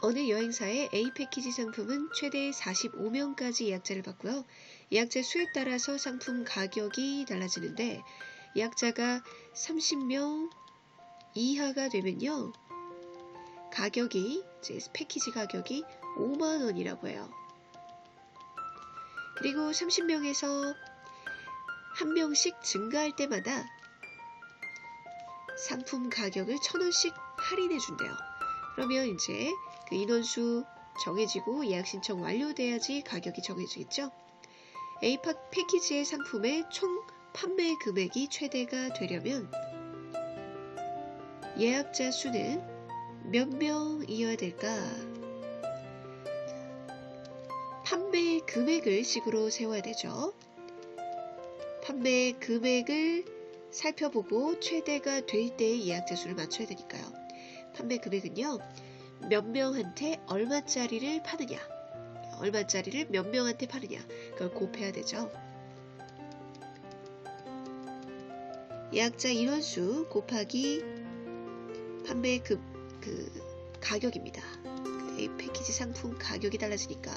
어느 여행사의 A 패키지 상품은 최대 45명까지 예약자를 받고요. 예약자 수에 따라서 상품 가격이 달라지는데 예약자가 30명 이하가 되면요. 가격이 이제 패키지 가격이 5만 원이라고 해요. 그리고 30명에서 한 명씩 증가할 때마다 상품 가격을 천 원씩 할인해 준대요. 그러면 이제 그 인원수 정해지고 예약 신청 완료돼야지 가격이 정해지겠죠. A파 패키지의 상품의 총 판매 금액이 최대가 되려면 예약자 수는 몇 명이어야 될까? 판매 금액을 식으로 세워야 되죠. 판매 금액을 살펴보고 최대가 될 때의 예약자 수를 맞춰야 되니까요. 판매 금액은요. 몇 명한테 얼마짜리를 파느냐 얼마짜리를 몇 명한테 파느냐 그걸 곱해야 되죠. 예약자 인원수 곱하기 판매 그, 그 가격입니다. 그 패키지 상품 가격이 달라지니까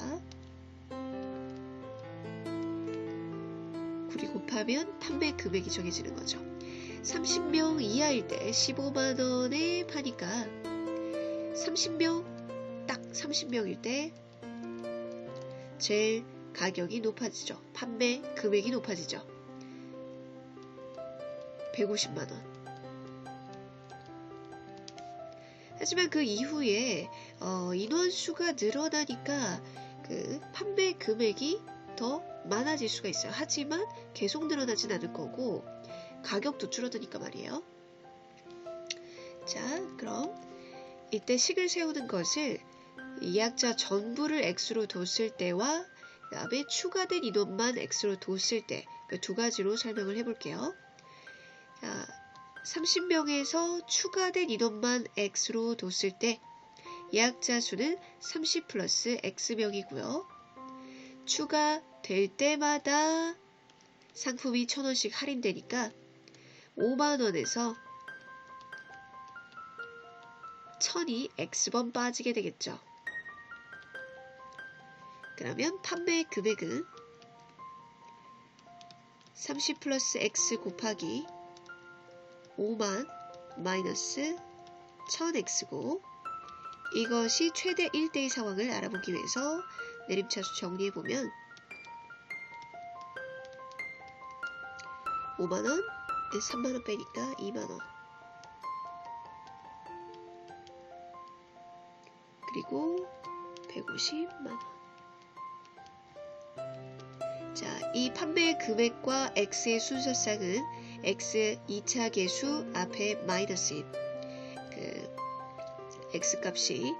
구리 곱하면 판매 금액이 정해지는 거죠. 30명 이하일 때 15만원에 파니까 30명, 딱 30명일 때 제일 가격이 높아지죠. 판매 금액이 높아지죠. 150만원. 하지만 그 이후에 어, 인원수가 늘어나니까 그 판매 금액이 더 많아질 수가 있어요. 하지만 계속 늘어나진 않을 거고 가격도 줄어드니까 말이에요. 자, 그럼 이때 식을 세우는 것을 예약자 전부를 x로 뒀을 때와 그 다음에 추가된 인원만 x로 뒀을 때그두 가지로 설명을 해볼게요. 자, 30명에서 추가된 인원만 x로 뒀을 때 예약자 수는 30 플러스 x명이고요. 추가될 때마다 상품이 1000원씩 할인되니까 5만원에서 1000이 x번 빠지게 되겠죠. 그러면 판매 금액은 30 플러스 x 곱하기 5만 마이너스 1000x고 이것이 최대 1대의 상황을 알아보기 위해서 내림차수 정리해보면 5만원, 3만원 빼니까 2만원 그리고 150만원. 자, 이 판매 금액과 X의 순서상은 X 2차 계수 앞에 마이너스인 그 X 값이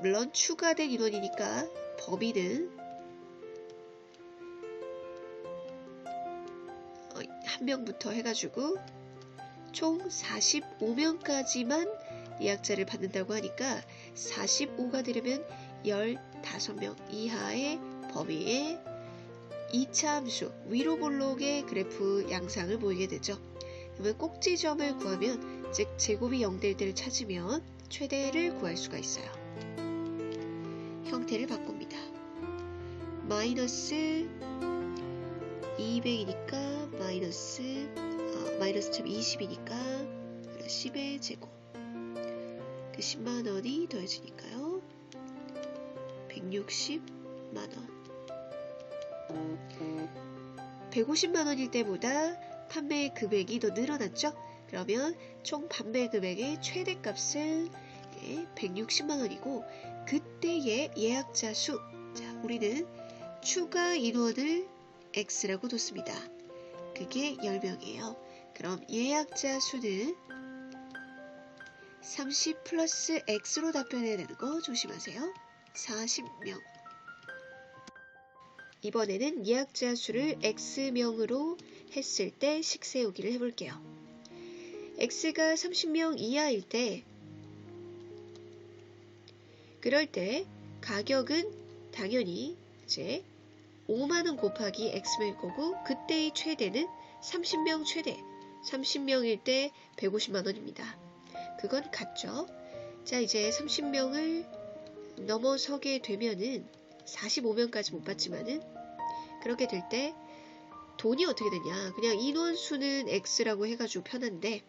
물론 추가된 인원이니까 범위는 어, 한 명부터 해가지고 총 45명까지만 예약자를 받는다고 하니까 45가 되려면 15명 이하의 범위에 2차 함수 위로 볼록의 그래프 양상을 보이게 되죠. 그러면 꼭지점을 구하면 즉 제곱이 0될 때를 찾으면 최대를 구할 수가 있어요. 형태를 바꿉니다. 마이너스 200이니까 마이너스 아, 마이너스 점 20이니까 10의 제곱 그 10만원이 더해지니까요 160만원 150만원일 때보다 판매 금액이 더 늘어났죠? 그러면 총 판매 금액의 최대값은 160만원이고 그때의 예약자 수 자, 우리는 추가 인원을 X라고 뒀습니다. 그게 10명이에요. 그럼 예약자 수는 30 플러스 X로 답변해야 되는 거 조심하세요. 40명. 이번에는 예약자 수를 X명으로 했을 때 식 세우기를 해볼게요. X가 30명 이하일 때 그럴 때 가격은 당연히 이제 5만원 곱하기 X명일 거고 그때의 최대는 30명 최대 30명일 때 150만원입니다. 그건 같죠. 자 이제 30명을 넘어서게 되면은 45명까지 못 받지만은 그렇게 될 때 돈이 어떻게 되냐 그냥 인원수는 X라고 해가지고 편한데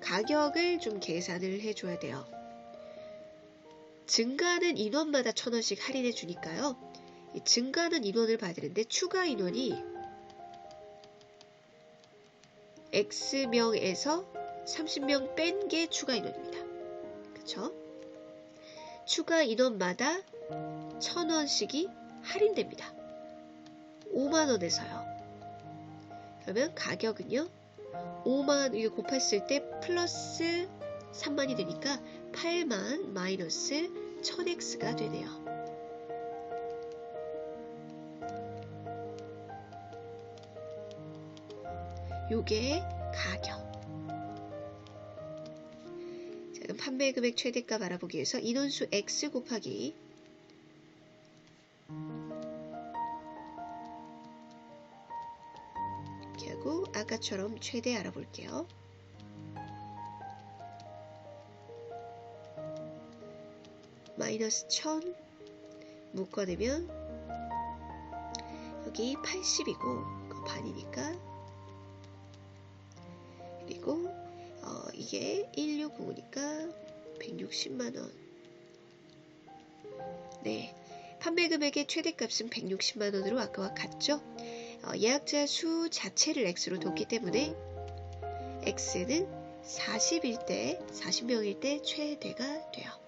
가격을 좀 계산을 해줘야 돼요. 증가하는 인원마다 천 원씩 할인해 주니까요. 이 증가하는 인원을 받으는데 추가 인원이 X명에서 30명 뺀 게 추가 인원입니다. 그쵸? 추가 인원마다 천 원씩이 할인됩니다. 5만 원에서요. 그러면 가격은요. 5만 이거 곱했을 때 플러스 3만이 되니까 8만 마이너스 1000x가 되네요. 요게 가격. 판매 금액 최대값 알아보기 위해서 인원수 x 곱하기 이렇게 하고 아까처럼 최대 알아볼게요. 마이너스 1000 묶어내면 여기 80이고 반이니까 이게 1695니까 160만원. 네 판매 금액의 최대값은 160만원으로 아까와 같죠? 어, 예약자 수 자체를 x로 뒀기 때문에 x는 40일 때 40명일 때 최대가 돼요